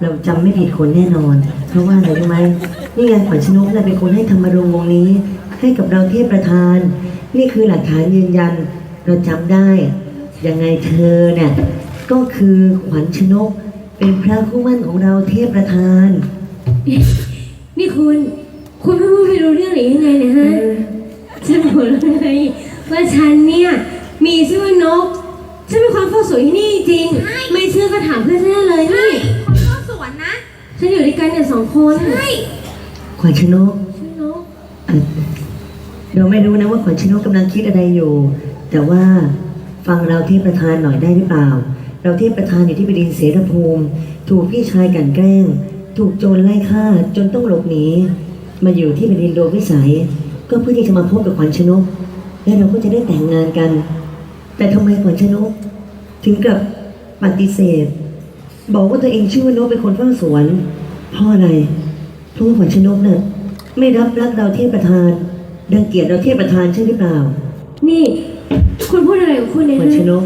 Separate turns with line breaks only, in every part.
เราจำไม่ผิดคนแน่นอน เพราะว่าอะไรรู้ไหมนี่ไงขวัญชนกน่ะเป็นคนให้ธรรมรงค์วงนี้ ให้กับเราเทพประธาน นี่คือหลักฐานยืนยัน เราจำได้ยังไงเธอเนี่ยก็คือขวัญชนกเป็นพระคู่มั่นของเราเทพประธาน
นี่คุณ คุณไม่พูดไม่รู้เรื่องหรือยังไงเนะฮะ ฉันบอกแล้วไงว่าฉันเนี่ยมีชื่อว่านก ฉันเป็นความเฝ้าสวยที่นี่จริง ไม่เชื่อก็ถามเพื่อนฉันได้เลยนี่ กันเนี่ยสองคน
ใช่
ขวัญชนก
ชื่อนก
เอ่อเราไม่รู้นะว่าขวัญชนกกำลังคิดอะไรอยู่ แต่ว่าฟังเราเทพประธานหน่อยได้หรือเปล่า เราเทพประธานอยู่ที่บดินทร์เสรภูมิ ถูกพี่ชายกลันแกล้ง ถูกโจรไล่ฆ่าจนต้องหลบหนีมาอยู่ที่บดินทร์โดมวิสัย ก็เพื่อที่จะมาพบกับขวัญชนก และเราก็จะได้แต่งงานกัน แต่ทำไมขวัญชนก ถึงกับปฏิเสธ บอกว่าตัวเองชื่อว่านกเป็นคนเฝ้าสวน เพราะอะไรเพราะว่าขวัญชนกเนี่ยไม่รับรักเราเทพประธานดังเกียจเราเทพประธานใช่หรือเปล่า
นี่ คุณพูดอะไรของคุณเนี่ย
ขวัญชนก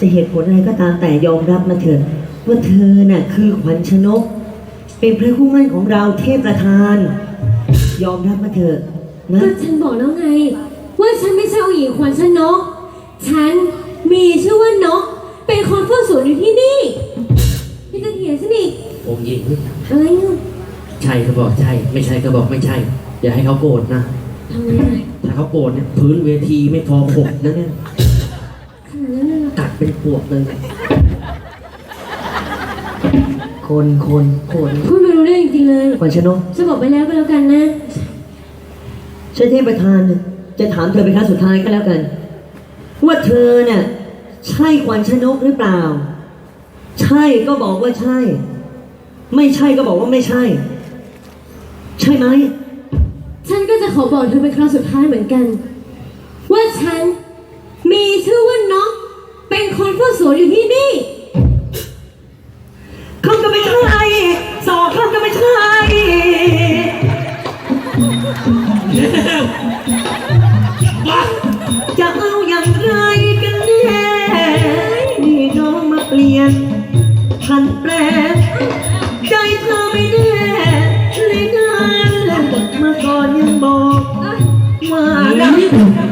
จะเหตุผลอะไรก็ตามแต่ยอมรับมาเถิดว่าเธอน่ะคือขวัญชนก เป็นพระคู่มั่นของเราเทพประธาน ยอมรับมาเถิดนะ
ก็ฉันบอกแล้วไง ว่าฉันไม่ใช่องค์หญิงขวัญชนก ฉันมีชื่อว่านก เป็นคนเฝ้าสวนอยู่ที่นี่ไม่ต้องเถียงฉันอีก
องค์หญิง
อะไรเนี่ย
ใช่ก็บอกใช่ ไม่ใช่ก็บอกไม่ใช่ อย่าให้เขาโกรธนะ
ทำไมอะ
ถ้าเขาโกรธเนี่ยพื้นเวทีไม่พอหกนะเนี่ย
ขนาดนั้นเลยเหรอ
ตัดเป็นปวกเลย
คนคนคน
พูดไม่รู้เรื่องจริงๆเลย
ขวัญชนก
ฉันบอกไปแล้วก็แล้วกันนะ
ฉันเทพประธานเนี่ยจะถามเธอเป็นครั้งสุดท้ายก็แล้วกัน ว่าเธอเนี่ยใช่ขวัญชนกหรือเปล่า ใช่ก็บอกว่าใช่ ไม่ใช่ก็บอกว่าไม่ใช่ ใช่ไหม
ฉันก็จะขอบอกเธอเป็นครั้งสุดท้ายเหมือนกัน ว่าฉันมีชื่อว่านกเป็นคนเฝ้าสวนอยู่ที่นี่
คำก็ไม่ใช่สองคำก็ไม่ใช่
บ้า
จะเอาอย่างไรกันแน่นี่น้องมาเปลี่ยนพันแปรใจเธอไม่แน่ รัก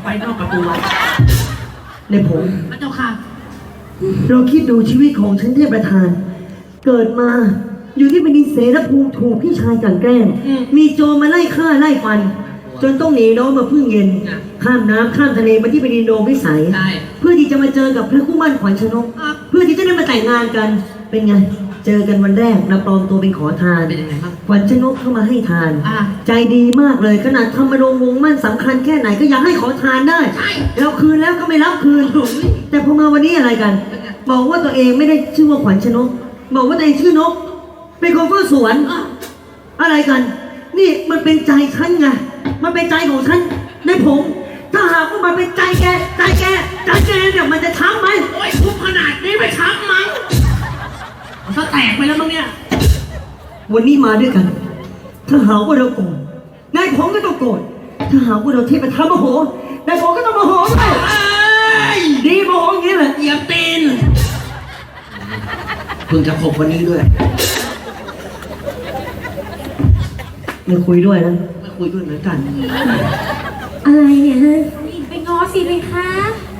แท่น
ห
ลุด
ออกไป
นอกประตูวัด
ในผม
พระเจ้าค่ะ
เราคิดดูชีวิตของฉันเทพประธาน เกิดมาอยู่ที่เป็นดินเสรภูมิถูกพี่ชายกลั่นแกล้งมีโจรมาไล่ฆ่าไล่ฟัน จนต้องหนีน้องมาพึ่งเย็นข้ามน้ำข้ามทะเลมาที่เป็นดินโดมวิสัย
ใช่
เพื่อที่จะมาเจอกับพระคู่มั่นขวัญชนกเพื่อที่จะได้มาแต่งงานกันเป็นไง เจอกันวันแรกเราปลอมตัวเป็นขอทาน
เป็นยังไงบ้าง
ขวัญชนกเข้ามาให้ทาน
อะ
ใจดีมากเลยขนาดทำมาลงวงมั่นสำคัญแค่ไหนก็อยากให้ขอทานได้
ใช่
แล้วคืนแล้วก็ไม่รับคืน แต่พอมาวันนี้อะไรกัน บอกว่าตัวเองไม่ได้ชื่อว่าขวัญชนก บอกว่าตัวเองชื่อนก เป็นคนเฝ้าสวน อะไรกัน นี่มันเป็นใจฉันไง มันเป็นใจของฉันในผม ถ้าหากว่ามันเป็นใจแก ใจแก ใจแกเนี่ยมันจะช้ำไหม
โอ้ วัน
นี้มาด้วยกัน ถ้าหากว่าเราโกรธนายผมก็ต้องโกรธถ้าหากว่าเราเทพธรรมโมโหนายผมก็ต้องโมโหด้วย
เอ้ย
ดีโมโหอย่างนี้แหละ
เหยียบตีนเพิ่งจะขบวันนี้ด้วย
ไม่คุยด้วยนะ
ไม่คุยด้วยเหมือนกัน
อะไรเนี่ยฮะ
ไปง้อสิเลยคะ
พ่อพี่พี่เลย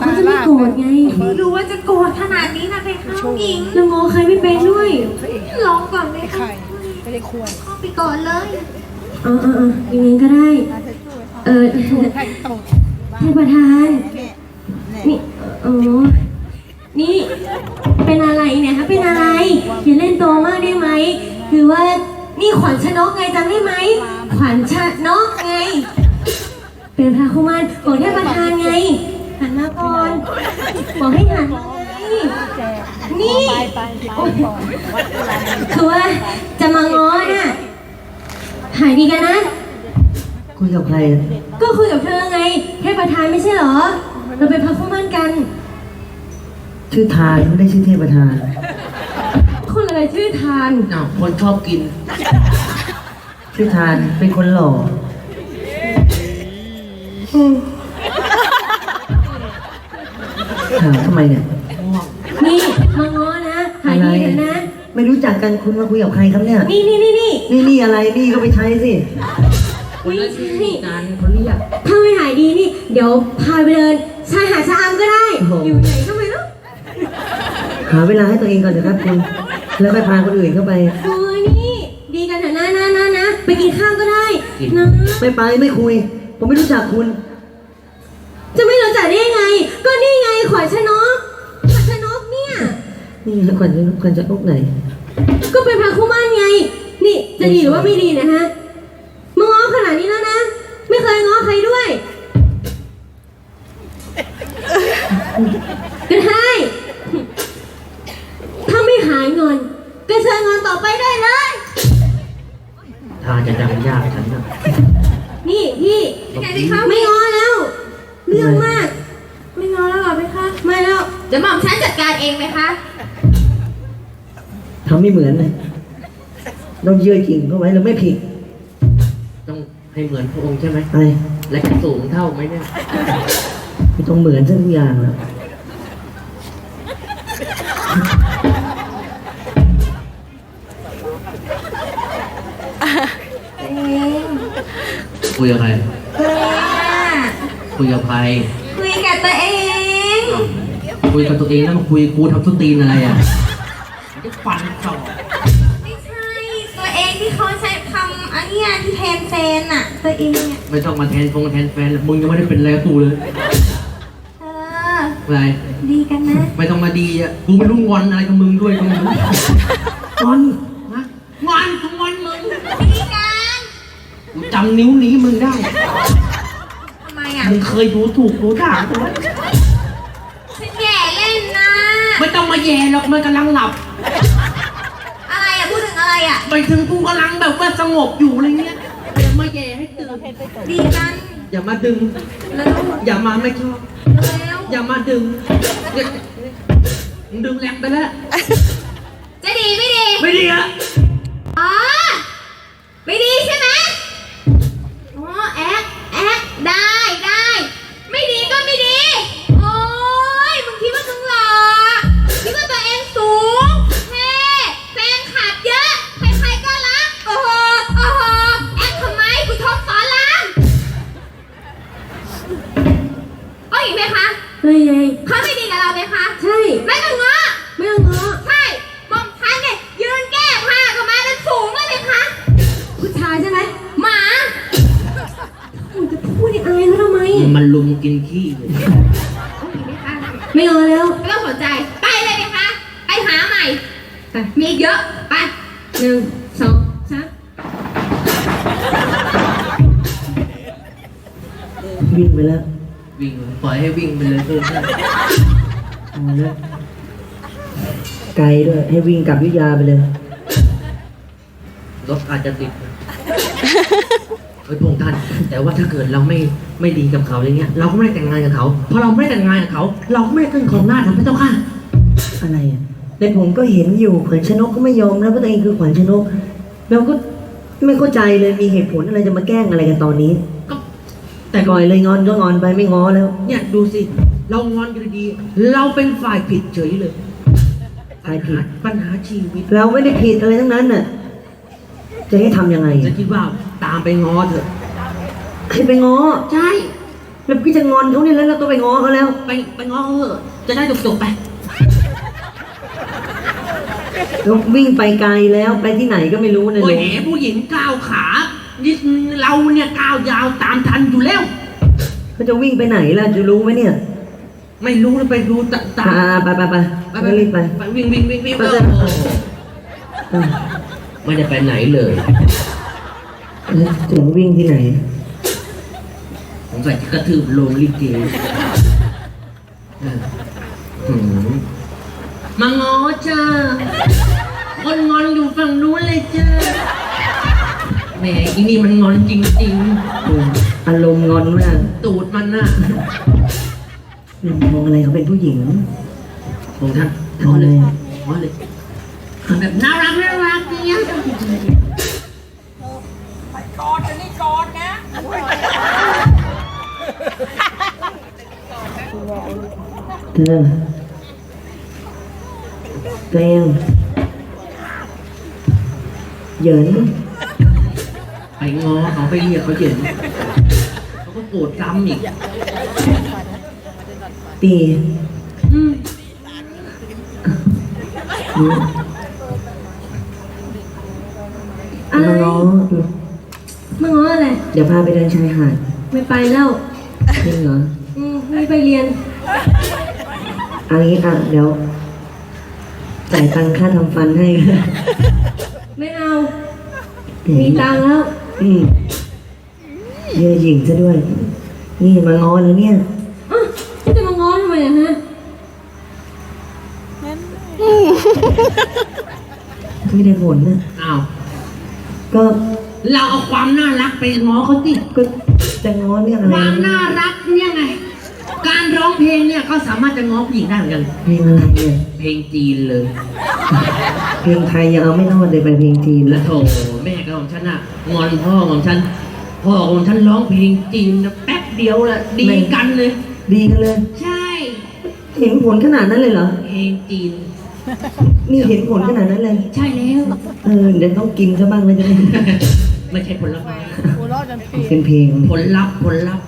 เนี่ยไหนบอกเขาจะไม่โกรธไง
ไม่รู้ว่าจะโกรธขนาดนี้นะเพคะน้องหญิง
แล้วงอใครไม่เป็นด้วย
ลองก่อนไหมคะเข้าไปก่อนเลย
เออเออเออยังไงก็ได้ เออท่านประธาน นี่โอ้นี่ เป็นอะไรเนี่ยคะ เป็นอะไร อย่าเล่นตัวมากได้ไหม คือว่า นี่ขวัญชนกไงจำได้ไหม ขวัญชนกไง เป็นพระคุมารของเทพประธานไงหัน มาก่อนบอกให้หันมาไงนี่คือว่าจะมาง้อน่ะหายดีกันนะ
คุยกับใครอะ
ก็คุยกับเธอไงเทพประธานไม่ใช่เหรอ เราเป็นพระคู่มั่นกัน
ชื่อทานไม่ได้ชื่อเทพประธาน
คนอะไรชื่อทาน
อ้าวคนชอบกิน
ชื่อทานเป็นคนหล่อ ถามทำไมเนี่ย
นี่มาง้อนะหายดีเถอะนะ
ไม่รู้จักกันคุณมาคุยกับใครครับเนี่ย
นี่นี่นี่นี่
นี่นี่อะไรนี่ก็ไปใช้สิ
ไม่ใช่
การเขาเรียก
ถ้าไม่หายดีนี่ เดี๋ยวพาไปเดินชายหาดชะอำก็ได้ อยู่ไหนก็ไม่รู้
หาเวลาให้ตัวเองก่อนเถอะครับคุณ แล้วไปพาคนอื่นเข้าไป
โอ้ยนี่ ดีกันเถอะนะนะนะนะไปกินข้าวก็ได้นะ
ไม่ไปไม่คุย ผมไม่รู้จักคุณ
จะไม่รู้จักได้ยังไง ก็นี่ไงขวัญชนกขวัญชนกเนี่ย
นี่ขวัญจะขวัญจะอกไหน
ก็เป็นพระคู่มั่นไง นี่จะดีหรือว่าไม่ดีเนะฮะมาง้อขนาดนี้แล้วนะ ไม่เคยง้อใครด้วยก็ได้ถ้าไม่หายงอนก็เชิญงอนต่อไปได้เลย
ทานจะดังยากฉันนะ
นี่พี่
ยังไงดีคะ
ไม่ง้อแล้ว เรื่องมาก
ไม่งอแล้วเหรอเพคะ
ไม่แล้ว
เดี๋ยวหม่อมฉันจัดการเองไหมคะ
ทำไม่เหมือนเลยต้องเยื่อจริงเข้าไว้เราไม่ผิด
ต้องให้เหมือนพระองค์ใช่ไหม
อะไร
และจะสูงเท่าไหมเนี่ย
ไม่ต้องเหมือนสักอย่างแล้ว
คุยกับใคร คุยกับใคร
คุยกับตัวเอง
คุยกับตัวเองแล้วมาคุยกูทำทุตีนอะไรอะจะฟันต่อ
ไม่ใช่ ตัวเองที่เขาใช้คำอันเนี้ยที่แทนแฟนอะตัวเองเนี่ย
ไม่ต้องมาแทนฟงแทนแฟนเลยมึงยังไม่ได้เป็นอะไรกับกูเลย
เออ
อะไร
ดีกันนะ
ไม่ต้องมาดีอะกูไม่รู้งอนอะไรกับมึงด้วยก็ไม่รู้
งอน
นะงอนกูงอนมึง
ดีกัน
กูจำนิ้วนี้มึงได้
ทำไมอะ
มึง เคยดูถูกดูด่ากูไหม
ฉันแย่เล่นนะ
ไม่ต้องมาแย่หรอกมันกำลังหลับ
อะไรอะพูดถึงอะไรอะ
ไปถึงกูกำลังแบบว่าสงบอยู่อะไรเงี้ยอย่ามาแย่ให้ตื่น
ดีกัน
อย่ามาดึง
แล้ว
อย่ามาไม่ชอบ
แล้ว
อย่ามาดึงเนี่ยมึงดึงแรงไปแล้ว
จะดีไม่ดี
ไม่ดีอะ
มมันลุมกินขี้เลยไม่
ง้อแล้ว
ไม่ต้องสนใจ ไปเลยไหมคะ ไปหาใหม่
ไป
มีอีกเยอะ ไป
หนึ่งสองสาม
วิ่งไปแล้ว
วิ่งเลยปล่อยให้วิ่งไปเลยเออ
เอาแล้วไกลด้วยให้วิ่งกลับอยุธยาไปเลย
รถอาจจะติดนะ เฮ้ยพงษ์ท่าน แต่ว่าถ้าเกิดเราไม่ไม่ดีกับเขาอย่างเงี้ย เราก็ไม่ได้แต่งงานกับเขาพอเราไม่ได้แต่งงานกับเขา เราก็ไม่ได้ขึ้นของหน้าทำพระเจ้าค่ะ
อะไรอะในผมก็เห็นอยู่ขวัญชนกก็ไม่ยอมแล้วว่าตัวเองคือขวัญชนก เราก็ไม่เข้าใจเลยมีเหตุผลอะไรจะมาแกล้งอะไรกันตอนนี้
ก็
แต่ก่อยเลยงอนก็งอนไปไม่ง้อแล้ว
เนี่ยดูสิ เรางอนอยู่ดีๆเราเป็นฝ่ายผิดเฉยเลย
ฝ่ายผิด
ปัญหาชีวิต
เราไม่ได้ผิดอะไรทั้งนั้นน่ะ จะให้ทำยังไง
จะ
อะ
คิดว่าตามไปง้อเถอะ
ให้ไปง้อ
ใช่
แล้วพี่จะงอนเขาเนี่ยแล้วเราต้องไปง้อเขาแล้ว
ไปไปง้อเขาเถอะ จะได้จบๆไป
แล้ววิ่งไปไกลแล้วไปที่ไหนก็ไม่รู้นะ
โอ้ย
ลุง
แหมผู้หญิงก้าวขานี่เราเนี่ยก้าวยาวตามทันอยู่แล้ว
เขาจะวิ่งไปไหนล่ะจะรู้ไหมเนี่ย
ไม่รู้เลยไปดูตาตา
อ่าไปไปไป
ไป
ไปรีบไป
ไปวิ่งวิ่งวิ่งวิ่ง
ไป
เอ
เถ
อ
อะ
โอ้
อะ
ไม่ได้ไปไหนเลย
แล้วจะวิ่งที่ไหน
ผมใส่กระทืบโลงลิเกเออหืมมาง้อจ้า คนงอนอยู่ฝั่งนู้นเลยจ้า แหมอีนี่มันงอนจริง
อืมอารมณ์งอนมาก
ๆ ตูดมันน่ะ
ลุงมองอะไรเขาเป็นผู้หญิง
ผมท่าน
ทำอะไร
ง้อเลยทำแบบน่ารักน่ารัก เนี่ย
เธอตัวเองเหยิน
ไปง้อเขาไปเรียกเขาเย็นเขาก็โกรธซ้ำอีก
ตี
อืม
อื ม
อะไร
มาง้อ
มาง้ออะไร
เดี๋ยวพาไปเดินชายหาด
ไม่ไปแล้ว
จริงเหรอ
อืมไม่ไปเรียน
เอันนี้อะเดี๋ยวจ่ายตังค่าทำฟันให้
ไม่เอา มีตังค์แล้ว
อืมเยอะหญิงซะด้วย นี่มาง้อแล้วเนี่ย
อะพี่จะมาง้อทำไมอะฮะ
ไม่ได้ผลนะ
อ้าว
ก็
เราเอาความน่ารักไปง้อเขาสิ
ก็จะง้อเรื่องอะ
ค
ไร
วามน่ารักเนี่ยไง การร้องเพลงเนี่ยก็สามารถจะง้อผู้หญิงได้เหมือนกัน
เพลงอะไรเนี่ย
เพลงจีนเลย
เพลงไทยยังเอาไม่รอดเลยไปเพลงจีน
แล้
แล้วว
โถแม่ก็ของฉันน่ะงอนพ่อของฉัน พ่อของฉันร้องเพลงจีนนะแป๊บเดียวละดีกันเลย
ดีกันเลย
ใช่
เห็นผลขนาดนั้นเลยเหรอ
เพลงจีน
นี่เห็นผลขนาดนั้นเลย
ใช่แล้ว
เออ เดี๋ยวต้องกินซะบ้างเลยจะได้
ไม่ใช่ผลไม้
เป็นเพลง
ผลลัพธ์ผลลัพธ์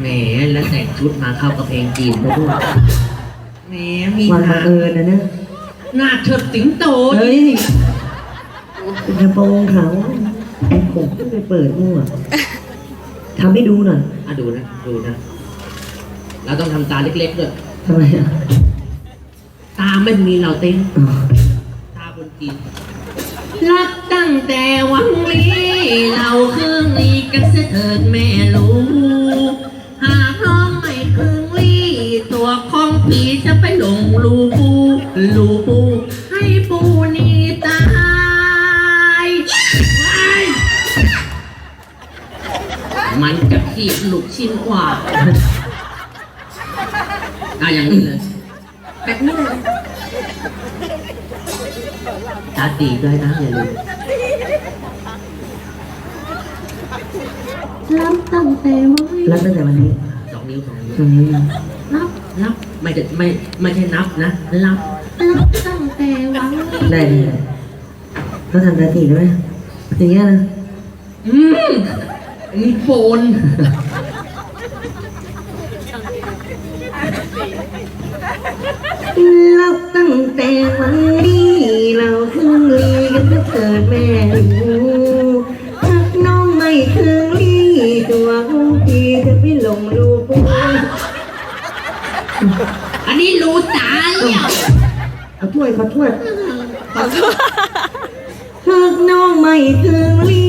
แหมแล้วแต่งชุดมาเข้ากับเพลงจีนซะด้วยแหมมี
วัน
ห
บั
น้าง
เอิญนะเนี่ย
หน้าเชิดสิงโต
เฮ้ยเป็นกระโปรงเขาไอ้ผมก็ไปเปิดมั่วทำให้ดูหน่อย
อะดูนะ ดูนะ เราต้องทำตาเล็กๆด้วย
ทำไมอะ
ตาไม่มีเราเต้น
อ๋อ
ตาคนจีนรักตั้งแต่หวังลีเราคืนลีกันเสียเถิดแม่ลูกหากน้องไม่คืนลีตัวของผีจะไปหลงลูปูลูปูให้ปูนี่ตายว้ายมันจะขีดลูกชิ้นกว่าอะอย่างนี้เลย
แบบนี้เลย
ตาตีด้วยนะอย่าลืม
รับตั้งแต่ไว้
รับตั้งแต่วันนี้
สองนิ้วสองนิ้ว
ตรงนี้นะ
นับนับไม่ได้ไม่ไม่ใช่นับนะนับ
รับตั้งแต่หวัง
ได้ได้ได้เขาทำตาตีได้ไหมอย่างเงี้ยนะ
อืมนี่โฟน
รับตั้งแต่วันนี้เราคืนลีกันจะเกิดแม่รู้ถ้าน้องไม่คืนลีตัวของพี่จะไปหลงลูกผู้
อันนี้รู้ตาเนี่ย
ขอถ้วยขอถ้วยหากน้องไม่คืนลี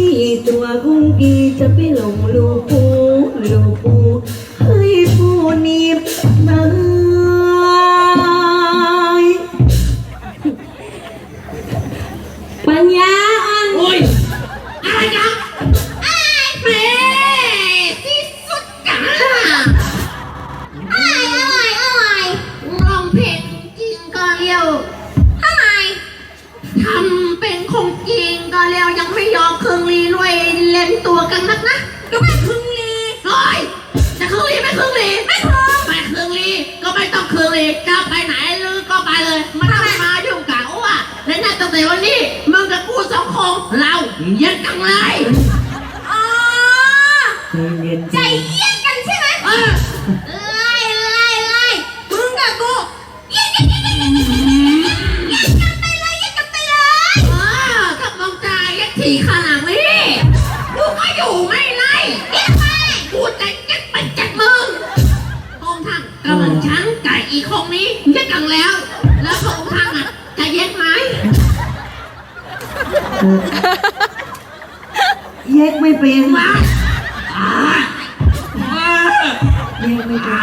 ตัวของพี่จะไปหลงลูกผู้ลู
ปัญญาอ่อน
โอ้ยอะไรกันไอ้เฟรที่สุดกัน
อะไรอะไรร้องเพลงจริงก็เร็วทำไม
ทำเป็นคงจริงก็แล้วยังไม่ยอมคืนรีด้วยเล่นตัวกันนักนะก็ไม่คืนรีเฮ้ยจะคืนรีไม่คืนรีไม่คืนไม่คืนรีก็ไม่ต้องคืนรี ของเราเย็นจังเลยอ๋อใจเย็นกันใช่ไหมไล่ไล่ไล่มึงกับกูเย็กันไปเลยเยกกันไปเลยเอ
อ
กับมองตายก
ถีข้างนี่
กูก็อยู่ไม่ไล่เย็ไปกูจะเย็ไปจากมึงตรงทางกำลังช้างไก่อีคงนี้เย็นกัน
แล้ว แยกไม่เป็น
ว้าอ่าว้า
แยกไม่เป็น
อ่า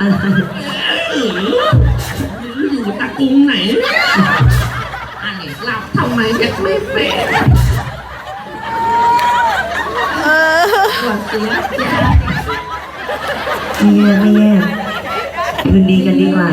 อะไร
อยู่ตะกุงไหนเนี่ยอันนี้เราทำไมแยกไม่เป็นหวัดเสียใจ
ไม่แยกไม่แยกคืนดีกันดีกว่า